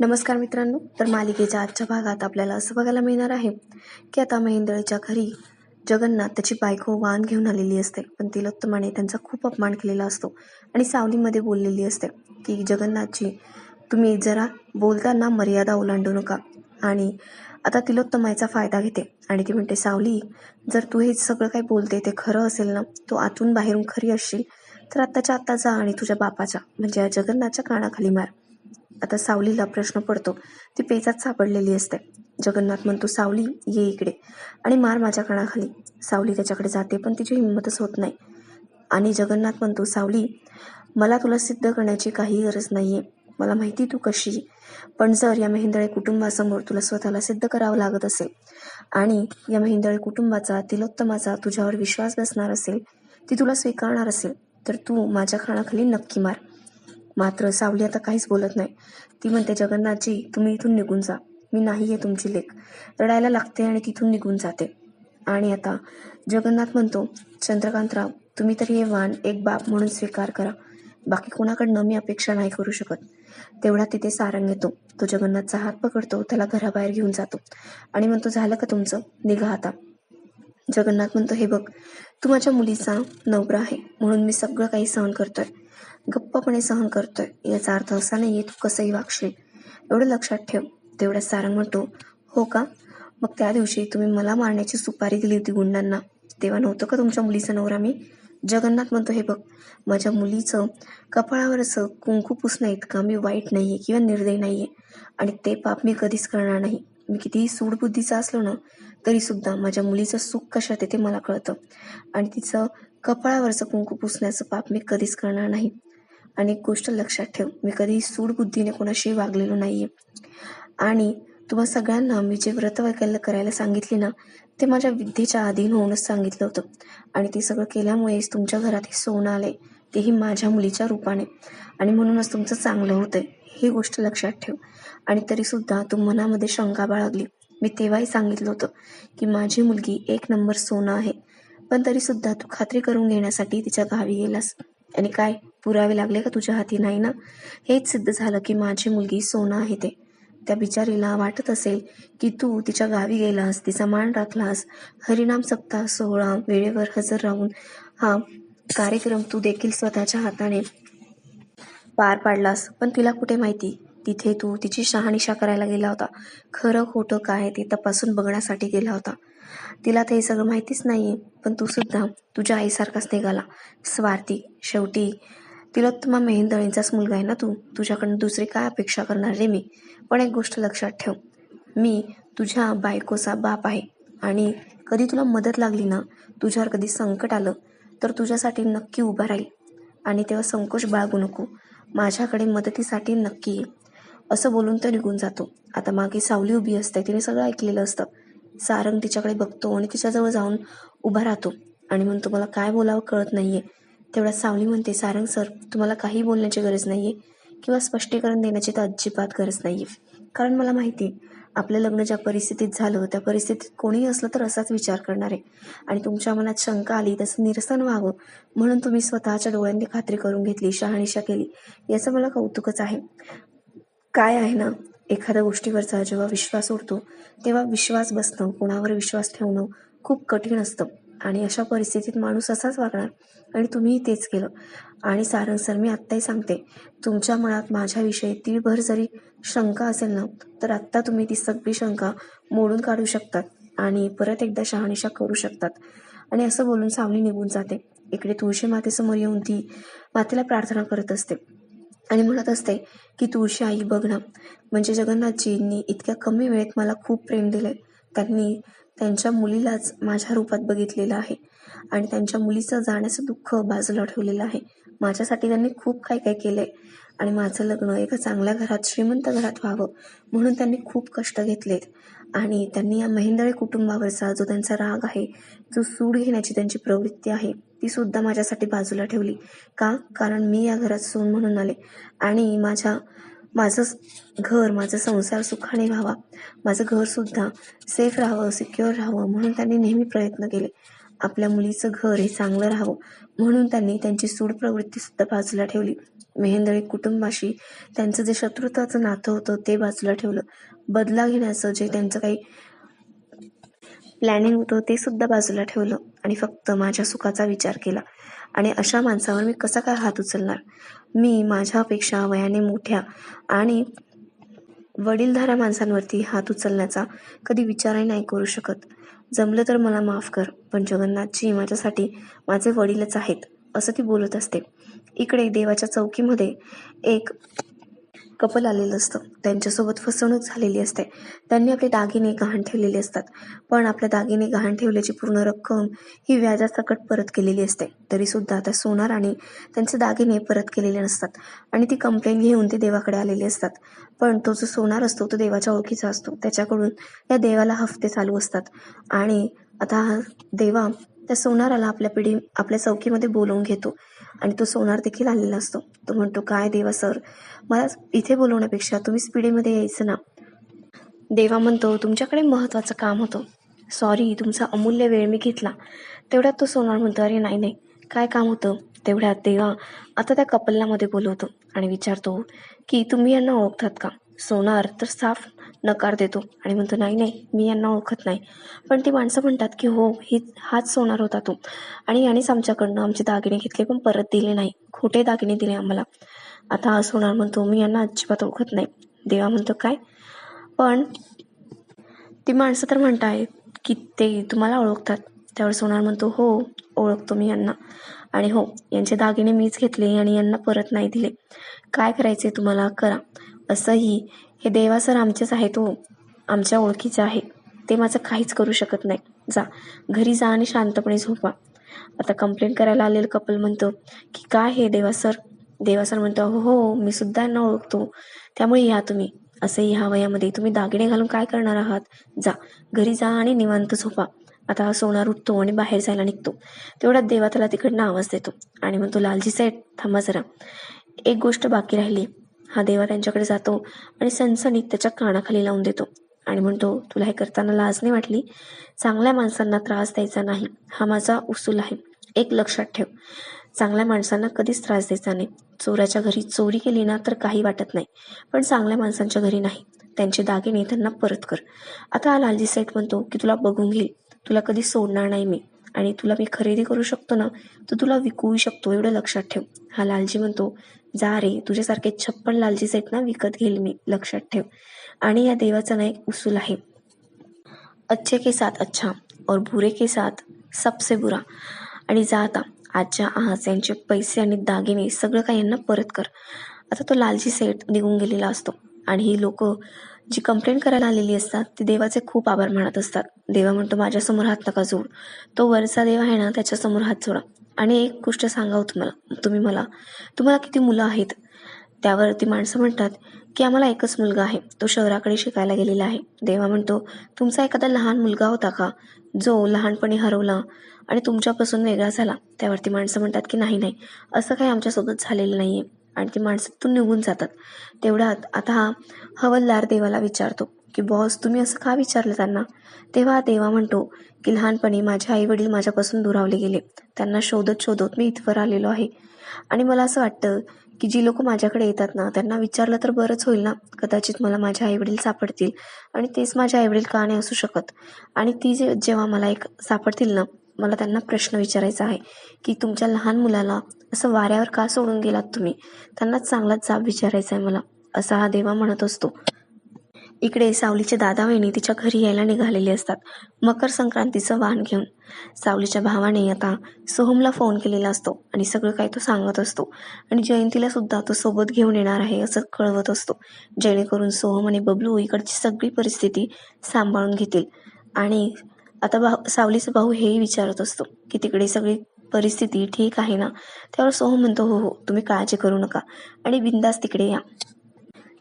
नमस्कार मित्रांनो तर मालिकेच्या आजच्या भागात आपल्याला असं बघायला मिळणार आहे की आता महेंद्रच्या घरी जगन्नाथ त्याची बायको वाहन घेऊन आलेली असते. पण तिलोत्तमाने त्यांचा खूप अपमान केलेला असतो आणि सावलीमध्ये बोललेली असते की जगन्नाथची तुम्ही जरा बोलताना मर्यादा ओलांडू नका आणि आता तिलोत्तमायचा फायदा घेते. आणि ती म्हणते सावली जर तू हे सगळं काही बोलते ते खरं असेल ना तू आतून बाहेरून खरी असशील तर आत्ताच्या आत्ता जा आणि तुझ्या बापाच्या म्हणजे या जगन्नाथच्या कानाखाली मार. आता सावलीला प्रश्न पडतो. ती पेचात सापडलेली असते. जगन्नाथ म्हणतो सावली ये इकडे. आणि मार माझ्या कानाखाली. सावली त्याच्याकडे जाते पण तिची हिंमतच होत नाही. आणि जगन्नाथ म्हणतो सावली मला तुला सिद्ध करण्याची काही गरज नाही आहे मला माहिती तू कशी पण जर या मेहेंदळे कुटुंबासमोर तुला स्वतःला सिद्ध करावं लागत असेल आणि या मेहेंदळे कुटुंबाचा तिलोत्तमाचा तुझ्यावर विश्वास बसणार असेल ती तुला स्वीकारणार असेल तर तू माझ्या खाणाखाली नक्की मार. मात्र सावली आता काहीच बोलत नाही. ती म्हणते जगन्नाथजी तुम्ही इथून निघून जा. मी नाही आहे तुमची लेख रडायला लागते आणि तिथून निघून जाते. आणि आता जगन्नाथ म्हणतो चंद्रकांतराव तुम्ही तरी हे वाण एक बाप म्हणून स्वीकार करा. बाकी कोणाकडनं मी अपेक्षा नाही करू शकत. तेवढा तिथे सारंग येतो. तो जगन्नाथचा हात पकडतो त्याला घराबाहेर घेऊन जातो आणि म्हणतो झालं का तुमचं? निघा आता. जगन्नाथ म्हणतो हे बघ तू माझ्या मुलीचा नवरा आहे म्हणून मी सगळं काही सहन करतोय. गप्पपणे सहन करतोय. याचा अर्थ असा नाहीये तू कसंही वागशील. एवढं लक्षात ठेव. तेवढ्या सारंग म्हणतो. हो का? मग त्या दिवशी तुम्ही मला मारण्याची सुपारी दिली होती गुंडांना. तेव्हा नव्हतं का तुमच्या मुलीचा नवरा मी? जगन्नाथ म्हणतो हे बघ माझ्या मुलीचं कपाळावरचं कुंकू पुसणं इतका मी वाईट नाहीये किंवा निर्दय नाहीये. आणि ते पाप मी कधीच करणार नाही. मी कितीही सूडबुद्धीचा असलो ना तरी सुद्धा माझ्या मुलीचं सुख कशात आहे ते मला कळतं. आणि तिचं कपाळावरचं कुंकू पुसण्याचं पाप मी कधीच करणार नाही. आणि एक गोष्ट लक्षात ठेव. मी कधीही सूडबुद्धीने कोणाशी वागलेलो नाहीये. आणि तुम्हा सगळ्यांना मी जे व्रत वगैरे करायला सांगितले ना ते माझ्या विद्येच्या अधीन होऊनच सांगितलं होतं. आणि ते सगळं केल्यामुळेच तुमच्या घरात हे सोनं आले तेही माझ्या मुलीच्या रूपाने. आणि म्हणूनच तुमचं चांगलं होतंय. ही गोष्ट लक्षात ठेव. आणि तरी सुद्धा तू मनामध्ये शंका बाळगली. मी तेव्हाही सांगितलं होतं की माझी मुलगी एक नंबर सोनं आहे. पण तरी सुद्धा तू खात्री करून घेण्यासाठी तिच्या गावी गेलास. आणि काय? पुरावे लागले का तुझ्या हाती? नाही ना. हेच सिद्ध झालं की माझी मुलगी सोनं आहे ते. त्या बिचारीला वाटत असेल की तू तिच्या गावी गेलास तिचा मान राखलास. हरिनाम सप्ताह सोहळा वेळेवर हजर राहून हा कार्यक्रम तू देखील स्वतःच्या हाताने पार पाडलास. पण तिला कुठे माहिती? तिथे तू तिची शहानिशा करायला गेला होता. खरं खोटं काय ते तपासून बघण्यासाठी गेला होता. तिला ते सगळं माहितीच नाहीये पण तू सुद्धा तुझ्या आईसारखाच निघाला. स्वार्थी शेवटी तिलोत्तमा मेहेंदळींचाच मुलगा आहे ना तू? तुझ्याकडनं दुसरी काय अपेक्षा करणार रे मी? पण एक गोष्ट लक्षात ठेव. मी तुझ्या बायकोचा बाप आहे आणि कधी तुला मदत लागली ना तुझ्यावर कधी संकट आलं तर तुझ्यासाठी नक्की उभा राहील. आणि तेव्हा संकोच बाळगू नको. माझ्याकडे मदतीसाठी नक्की ये. असं बोलून तो निघून जातो. आता मागे सावली उभी असते. तिने सगळं ऐकलेलं असतं. सारंग तिच्याकडे बघतो आणि तिच्याजवळ जाऊन उभा राहतो. आणि म्हणतो मला काय बोलावं कळत नाहीये. तेवढ्यात सावली म्हणते सारंग सर तुम्हाला काही बोलण्याची गरज नाही आहे किंवा स्पष्टीकरण देण्याची तर अजिबात गरज नाही आहे कारण मला माहिती आपलं लग्न ज्या परिस्थितीत झालं त्या परिस्थितीत कोणीही असलं तर असाच विचार करणार आहे. आणि तुमच्या मनात शंका आली त्याचं निरसन व्हावं म्हणून तुम्ही स्वतःच्या डोळ्यांनी खात्री करून घेतली शहानिशा केली. याचं मला कौतुकच आहे. काय आहे ना एखाद्या गोष्टीवरचा जेव्हा विश्वास उडतो तेव्हा विश्वास बसणं कोणावर विश्वास ठेवणं खूप कठीण असतं. आणि अशा परिस्थितीत माणूस असाच वागणार. आणि तुम्हीही तेच केलं. आणि सारंग सर मी आत्ताही सांगते तुमच्या मनात माझ्याविषयी तीळभर जरी शंका असेल ना तर आत्ता तुम्ही ती सगळी शंका मोडून काढू शकतात आणि परत एकदा शहानिशा करू शकतात. आणि असं बोलून सावली निघून जाते. इकडे तुळशी मातेसमोर येऊन ती मातेला प्रार्थना करत असते. आणि म्हणत असते की तुळशी आई बघ ना म्हणजे जगन्नाथजींनी इतक्या कमी वेळेत मला खूप प्रेम दिले त्यांनी त्यांच्या मुलीलाच माझ्या रूपात बघितलेलं आहे. आणि त्यांच्या मुलीचं जाण्याचं दुःख बाजूला ठेवलेलं आहे. माझ्यासाठी त्यांनी खूप काय काय केलंय. आणि माझं लग्न एका चांगल्या घरात श्रीमंत घरात व्हावं म्हणून त्यांनी खूप कष्ट घेतलेत. आणि त्यांनी या महेंदळे कुटुंबावरचा जो त्यांचा राग आहे जो सूड घेण्याची त्यांची प्रवृत्ती आहे ती सुद्धा माझ्यासाठी बाजूला ठेवली. का? कारण मी या घरात सून म्हणून आले. आणि माझ्या माझं घर माझा संसार सुखाने व्हावा. माझं घरसुद्धा सेफ राहावं सिक्युअर राहावं म्हणून त्यांनी नेहमी प्रयत्न केले. आपल्या मुलीचं घर हे चांगलं राहावं म्हणून त्यांनी त्यांची सूड प्रवृत्तीसुद्धा बाजूला ठेवली. मेहेंदळी कुटुंबाशी त्यांचं जे शत्रुत्वाचं नातं होतं ते बाजूला ठेवलं. बदला घेण्याचं जे त्यांचं काही प्लॅनिंग होतं ते सुद्धा बाजूला ठेवलं आणि फक्त माझ्या सुखाचा विचार केला. आणि अशा माणसावर मी कसा काय हात उचलणार? मी माझ्यापेक्षा वयाने मोठ्या आणि वडीलधाऱ्या माणसांवरती हात उचलण्याचा कधी विचारही नाही करू शकत. जमलं तर मला माफ कर पण जगन्नाथजी माझ्यासाठी माझे वडीलच आहेत असं ती बोलत असते. इकडे देवाच्या चौकीमध्ये एक कपल आलेलं असतं. त्यांच्यासोबत फसवणूक झालेली असते. त्यांनी आपले दागिने गहाण ठेवलेले असतात. पण आपल्या दागिने गहाण ठेवल्याची पूर्ण रक्कम ही व्याजासकट परत केलेली असते. तरीसुद्धा त्या सोनार आणि त्यांचे दागिने परत केलेले नसतात. आणि ती कंप्लेंट घेऊन ते देवाकडे आलेले असतात. पण तो जो सोनार असतो तो देवाच्या ओळखीचा असतो. त्याच्याकडून या देवाला हफ्ते चालू असतात. आणि आता हा देवा त्या सोनाराला आपल्या पिढी आपल्या चौकीमध्ये बोलवून घेतो. आणि तो सोनार देखील आलेला असतो. तो म्हणतो काय देवा सर मला इथे बोलवण्यापेक्षा तुम्ही पिढीमध्ये यायचं ना? देवा म्हणतो तुमच्याकडे महत्त्वाचं काम होतं. सॉरी तुमचा अमूल्य वेळ मी घेतला. तेवढ्यात तो सोनार म्हणतो अरे नाही नाही. काय काम होतं? तेवढ्यात देवा आता त्या कपल्लामध्ये बोलवतो आणि विचारतो की तुम्ही यांना ओळखतात का? सोनार तर साफ नकार देतो. आणि म्हणतो नाही नाही मी यांना ओळखत नाही. पण ती माणसं म्हणतात की हो ही हाच सोनार होता तो. आणि यानेच आमच्याकडनं आमचे दागिने घेतले पण परत दिले नाही. खोटे दागिने दिले आम्हाला. आता हा सोनार म्हणतो मी यांना अजिबात ओळखत नाही. देवा म्हणतो काय? पण ती माणसं तर म्हणतायत की ते तुम्हाला ओळखतात. त्यावर सोनार म्हणतो हो ओळखतो मी यांना. आणि हो यांचे दागिने मीच घेतले आणि यांना परत नाही दिले. काय करायचे तुम्हाला? करा. असंही हे देवा सर आमचेच आहेत हो आमच्या ओळखीचे आहे. ते माझं काहीच करू शकत नाही. जा घरी जा आणि शांतपणे झोपा. आता कंप्लेंट करायला आलेलं कपल म्हणतो की काय हे देवा सर? देवा सर म्हणतो हो हो मी सुद्धा यांना ओळखतो. त्यामुळे या तुम्ही. असंही ह्या वयामध्ये तुम्ही दागिने घालून काय करणार आहात? जा घरी जा आणि निवांत झोपा. आता हा सोनार उठतो आणि बाहेर जायला निघतो. तेवढ्यात देवा त्याला तिकडनं आवाज देतो आणि म्हणतो लालजी साहेब थांबा जरा. एक गोष्ट बाकी राहिली. हा देवा त्यांच्याकडे जातो आणि सणसणीत त्याच्या कानाखाली लावून देतो. आणि म्हणतो तुला हे करताना लाज नाही वाटली? चांगल्या माणसांना त्रास द्यायचा नाही. हा माझा उसूल आहे. एक लक्षात ठेव. चांगल्या माणसांना कधीच त्रास द्यायचा नाही. चोराच्या घरी चोरी केली ना तर काही वाटत नाही. पण चांगल्या माणसांच्या घरी नाही. त्यांचे दागिने त्यांना परत कर. आता हा लालजी सेठ म्हणतो की तुला बघून घेईल. तुला कधी सोडणार नाही मी. आणि तुला मी खरेदी करू शकतो ना तर तुला विकूही शकतो. एवढं लक्षात ठेव. हा लालजी म्हणतो जा रे तुझ्यासारखे छप्पन लालजी सेट ना विकत घेईल मी लक्षात ठेव. आणि या देवाचा ना एक उसूल आहे. अच्छे के साथ अच्छा और बुरे के साथ सबसे बुरा. आणि जा आता आजच्या आज यांचे पैसे आणि दागिने सगळं काही यांना परत कर. आता तो लालजी सेठ निघून गेलेला असतो. आणि ही लोक जी कंप्लेंट करायला आलेली असतात ती देवाचे खूप आभार मानत असतात. देवा म्हणतो माझ्यासमोर हात नका जोड. तो वरचा देव आहे ना त्याच्यासमोर हात जोडा. आणि एक गोष्ट सांगा तुम्हाला तुम्ही मला. तुम्हाला किती मुलं आहेत? त्यावर ती माणसं म्हणतात की आम्हाला एकच मुलगा आहे तो शहराकडे शिकायला गेलेला आहे. देवा म्हणतो तुमचा एखादा लहान मुलगा होता का? जो लहानपणी हरवला आणि तुमच्यापासून वेगळा झाला. त्यावरती माणसं म्हणतात की नाही नाही असं काही आमच्यासोबत झालेलं नाही आहे आणि ती माणसं तिथून निघून जातात. तेवढ्यात आता हा हवलदार देवाला विचारतो. की बॉस तुम्ही असं का विचारलं त्यांना? तेव्हा देवा म्हणतो की लहानपणी माझे आई वडील माझ्यापासून दुरावले गेले. त्यांना शोधत शोधत मी इथवर आलेलो आहे. आणि मला असं वाटतं की जी लोक माझ्याकडे येतात ना त्यांना विचारलं तर बरंच होईल ना? कदाचित मला माझे आईवडील सापडतील. आणि तेच माझे आईवडील का नाही असू शकत? आणि ती जे जेव्हा मला एक सापडतील ना मला त्यांना प्रश्न विचारायचा आहे की तुमच्या लहान मुलाला असं वाऱ्यावर का सोडून गेलात तुम्ही? त्यांना चांगलाच जाब विचारायचा आहे मला. असा हा देवा म्हणत असतो. इकडे सावलीचे दादा वहिनी तिच्या घरी यायला निघालेले असतात. मकर संक्रांतीचं वाहन घेऊन. सावलीच्या भावाने आता सोहमला फोन केलेला असतो आणि सगळं काही तो सांगत असतो. आणि जयंतीला सुद्धा तो सोबत घेऊन येणार आहे असं कळवत असतो. जेणेकरून सोहम आणि बबलू इकडची सगळी परिस्थिती सांभाळून घेतील. आणि आता भाऊ सावलीचा भाऊ हेही विचारत असतो की तिकडे सगळी परिस्थिती ठीक आहे ना? त्यावर सोहम म्हणतो हो हो तुम्ही काळजी करू नका. आणि बिंदास तिकडे या.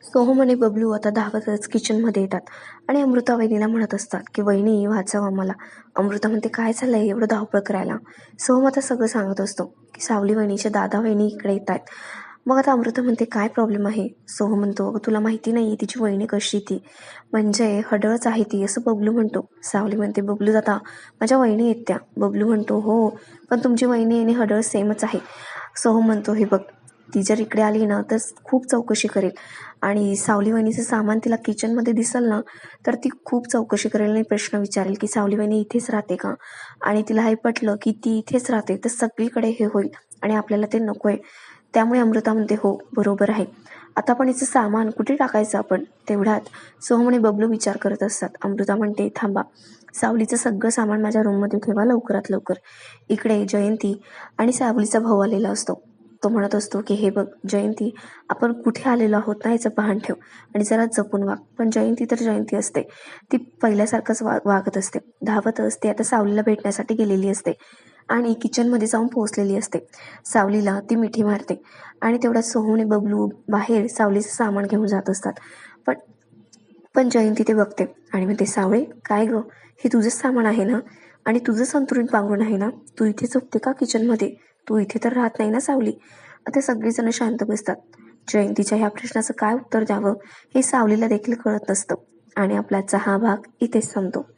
सोहम आणि बबलू आता धावतच किचनमध्ये येतात आणि अमृता वहिनीला म्हणत असतात की वहिनी वाचवा आम्हाला अमृता म्हणते काय झालंय एवढं धावपळ करायला? सोहम आता सगळं सांगत असतो की सावली वहिनीच्या दादा वहिनी इकडे येत आहेत. मग आता अमृता म्हणते काय प्रॉब्लेम आहे? सोहम म्हणतो अगं तुला माहिती नाही आहे तिची वहिनी कशी ती. म्हणजे हडळच आहे ती असं बबलू म्हणतो. सावली म्हणते बबलू दादा माझ्या वहिनी आहेत त्या. बबलू म्हणतो हो पण तुमची वहिनी आणि हडळ सेमच आहे. सोहम म्हणतो हे बघ ती जर इकडे आली ना तर खूप चौकशी करेल. आणि सावली वहिनीचं सामान तिला किचनमध्ये दिसेल ना तर ती खूप चौकशी करेल आणि प्रश्न विचारेल की सावली वहिनी इथेच राहते का? आणि तिला हे पटलं की ती इथेच राहते तर सगळीकडे हे होईल आणि आपल्याला ते नको आहे. त्यामुळे अमृता म्हणते हो बरोबर आहे. आता पण हिचं सामान कुठे टाकायचं आपण? तेवढ्यात सोहम आणि बबलू विचार करत असतात. अमृता म्हणते थांबा सावलीचं सगळं सामान माझ्या रूममध्ये ठेवा लवकरात लवकर. इकडे जयंती आणि सावलीचा भाऊ आलेला असतो. तो म्हणत असतो की हे बघ जयंती आपण कुठे आलेलो आहोत ना याचं भान ठेव आणि जरा जपून वाग. पण जयंती तर जयंती असते. ती पहिल्यासारखंच वा वागत असते. धावत असते. आता सावलीला भेटण्यासाठी गेलेली असते. आणि किचनमध्ये जाऊन पोहोचलेली असते. सावलीला ती मिठी मारते. आणि तेवढ्या सोहूने बबलू बाहेर सावलीचं सामान घेऊन जात असतात. पण पण जयंती ते बघते. आणि म्हणते सावळे काय गं? हे तुझंच सामान आहे ना? आणि तुझं संतुलन पांघरून आहे ना? तू इथे झोपते का किचनमध्ये? तू इथे तर राहत नाही ना सावली. आता सगळेजण शांत बसतात. जयंतीच्या ह्या प्रश्नाचं काय उत्तर द्यावं हे सावलीला देखील कळत नसतं. आणि आपला चहा हा भाग इथेच संपतो